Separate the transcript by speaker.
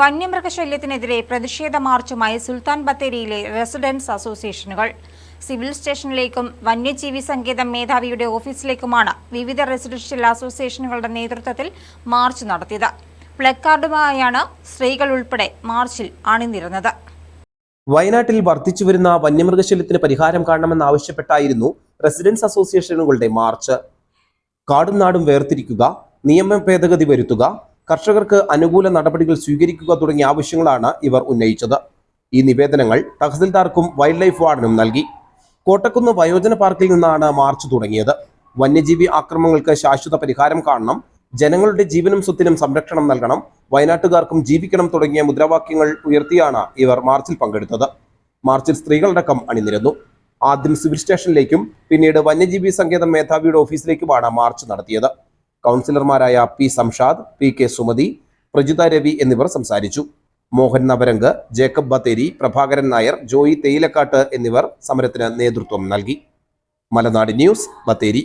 Speaker 1: വന്യമൃഗശല്യത്തിനെതിരെ പ്രതിഷേധ മാർച്ചുമായി സുൽത്താൻ ബത്തേരിയിലെ റെസിഡൻസ് അസോസിയേഷനുകൾ. സിവിൽ സ്റ്റേഷനിലേക്കും വന്യജീവി സങ്കേതം മേധാവിയുടെ ഓഫീസിലേക്കുമാണ് വിവിധ റെസിഡൻഷ്യൽ അസോസിയേഷനുകളുടെ നേതൃത്വത്തിൽ മാർച്ച് നടത്തിയത്. പ്ലക്കാർഡുമായാണ് സ്ത്രീകൾ ഉൾപ്പെടെ മാർച്ചിൽ അണിനിരുന്നത്.
Speaker 2: വയനാട്ടിൽ വർദ്ധിച്ചുവരുന്ന വന്യമൃഗശല്യത്തിന് പരിഹാരം കാണണമെന്നാവശ്യപ്പെട്ടായിരുന്നു റെസിഡൻസ് അസോസിയേഷനുകളുടെ മാർച്ച്. കാടും നാടും വേർതിരിക്കുക നിയമ ഭേദഗതി വരുത്തുക കർഷകർക്ക് അനുകൂല നടപടികൾ സ്വീകരിക്കുക തുടങ്ങിയ ആവശ്യങ്ങളാണ് ഇവർ ഉന്നയിച്ചത്. ഈ നിവേദനങ്ങൾ തഹസിൽദാർക്കും വൈൽഡ് ലൈഫ് വാർഡിനും നൽകി. കോട്ടക്കുന്ന് വയോജന പാർക്കിൽ നിന്നാണ് മാർച്ച് തുടങ്ങിയത്. വന്യജീവി ആക്രമണങ്ങൾക്ക് ശാശ്വത പരിഹാരം കാണണം ജനങ്ങളുടെ ജീവനും സ്വത്തിനും സംരക്ഷണം നൽകണം വയനാട്ടുകാർക്കും ജീവിക്കണം തുടങ്ങിയ മുദ്രാവാക്യങ്ങൾ ഉയർത്തിയാണ് ഇവർ മാർച്ചിൽ പങ്കെടുത്തത്. മാർച്ചിൽ സ്ത്രീകളടക്കം അണിനിരന്നു. ആദ്യം സിവിൽ സ്റ്റേഷനിലേക്കും പിന്നീട് വന്യജീവി സങ്കേതം മേധാവിയുടെ ഓഫീസിലേക്കുമാണ് മാർച്ച് നടത്തിയത്. കൗൺസിലർമാരായ P Samshad P K Sumathi Prajitha Ravi എന്നിവർ സംസാരിച്ചു. മോഹൻ നവരംഗ് ജേക്കബ് ബത്തേരി പ്രഭാകരൻ നായർ ജോയി തേയിലക്കാട്ട് എന്നിവർ സമരത്തിന് നേതൃത്വം നൽകി. മലനാട് ന്യൂസ് ബത്തേരി.